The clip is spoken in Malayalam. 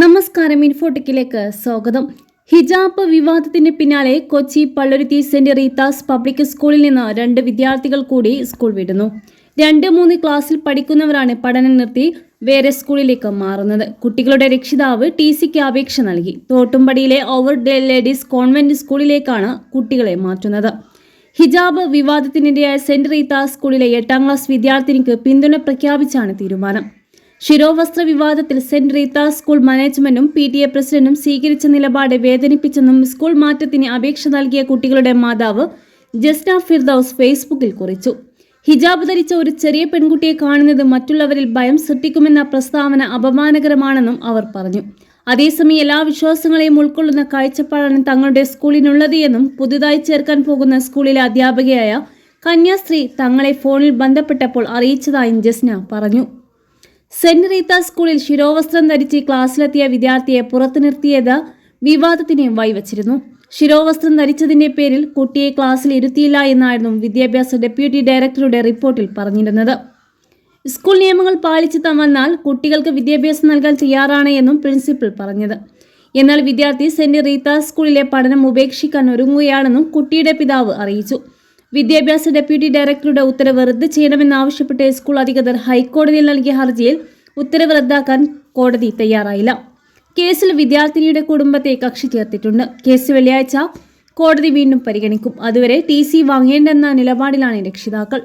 നമസ്കാരം ഇൻഫോട്ടിക്കിലേക്ക് സ്വാഗതം. ഹിജാബ് വിവാദത്തിന് പിന്നാലെ Kochi Palluruthy saint Rita's public സ്കൂളിൽ നിന്ന് രണ്ട് വിദ്യാർത്ഥികൾ കൂടി സ്കൂൾ വിടുന്നു. രണ്ട് മൂന്ന് ക്ലാസ്സിൽ പഠിക്കുന്നവരാണ് പഠനം നിർത്തി വേറെ സ്കൂളിലേക്ക് മാറുന്നത്. കുട്ടികളുടെ രക്ഷിതാവ് ടി സിക്ക് അപേക്ഷ നൽകി. തോട്ടുംപടിയിലെ ഓവർ ലേഡീസ് കോൺവെന്റ് സ്കൂളിലേക്കാണ് കുട്ടികളെ മാറ്റുന്നത്. ഹിജാബ് വിവാദത്തിനിടെയായ സെന്റ് റീത്താസ് സ്കൂളിലെ എട്ടാം ക്ലാസ് വിദ്യാർത്ഥിനിക്ക് പിന്തുണ പ്രഖ്യാപിച്ചാണ് തീരുമാനം. ശിരോവസ്ത്ര വിവാദത്തിൽ സെന്റ് റീത്ത സ്കൂൾ മാനേജ്മെന്റും പി ടി എ പ്രസിഡന്റും സ്വീകരിച്ച നിലപാട് വേദനിപ്പിച്ചെന്നും സ്കൂൾ മാറ്റത്തിന് അപേക്ഷ നൽകിയ കുട്ടികളുടെ മാതാവ് ജസ്ന ഫിർദൌസ് ഫേസ്ബുക്കിൽ കുറിച്ചു. ഹിജാബ് ധരിച്ച ഒരു ചെറിയ പെൺകുട്ടിയെ കാണുന്നത് മറ്റുള്ളവരിൽ ഭയം സൃഷ്ടിക്കുമെന്ന പ്രസ്താവന അപമാനകരമാണെന്നും അവർ പറഞ്ഞു. അതേസമയം എല്ലാ വിശ്വാസങ്ങളെയും ഉൾക്കൊള്ളുന്ന കാഴ്ചപ്പാടാണ് തങ്ങളുടെ സ്കൂളിനുള്ളത് എന്നും പുതുതായി ചേർക്കാൻ പോകുന്ന സ്കൂളിലെ അധ്യാപകയായ കന്യാസ്ത്രീ തങ്ങളെ ഫോണിൽ ബന്ധപ്പെട്ടപ്പോൾ അറിയിച്ചതായും ജസ്ന പറഞ്ഞു. സെന്റ് റീത്ത സ്കൂളിൽ ശിരോവസ്ത്രം ധരിച്ച് ക്ലാസ്സിലെത്തിയ വിദ്യാർത്ഥിയെ പുറത്തു നിർത്തിയത് വിവാദത്തിന് വഴിവച്ചിരുന്നു. ശിരോവസ്ത്രം ധരിച്ചതിന്റെ പേരിൽ കുട്ടിയെ ക്ലാസ്സിൽ ഇരുത്തിയില്ല എന്നായിരുന്നു വിദ്യാഭ്യാസ ഡെപ്യൂട്ടി ഡയറക്ടറുടെ റിപ്പോർട്ടിൽ പറഞ്ഞിരുന്നത്. സ്കൂൾ നിയമങ്ങൾ പാലിച്ചു തന്നാൽ കുട്ടികൾക്ക് വിദ്യാഭ്യാസം നൽകാൻ തയ്യാറാണ് എന്നും പ്രിൻസിപ്പൽ പറഞ്ഞത്. എന്നാൽ വിദ്യാർത്ഥി സെന്റ് റീത്ത സ്കൂളിലെ പഠനം ഉപേക്ഷിക്കാൻ ഒരുങ്ങുകയാണെന്നും കുട്ടിയുടെ പിതാവ് അറിയിച്ചു. വിദ്യാഭ്യാസ ഡെപ്യൂട്ടി ഡയറക്ടറുടെ ഉത്തരവ് റദ്ദ് ചെയ്യണമെന്നാവശ്യപ്പെട്ട് സ്കൂൾ അധികൃതർ ഹൈക്കോടതിയിൽ നൽകിയ ഹർജിയിൽ ഉത്തരവ് റദ്ദാക്കാൻ കോടതി തയ്യാറായില്ല. കേസിൽ വിദ്യാർത്ഥിനിയുടെ കുടുംബത്തെ കക്ഷി ചേർത്തിട്ടുണ്ട്. കേസ് വെള്ളിയാഴ്ച കോടതി വീണ്ടും പരിഗണിക്കും. അതുവരെ ടി സി വാങ്ങേണ്ടെന്ന നിലപാടിലാണ് രക്ഷിതാക്കൾ.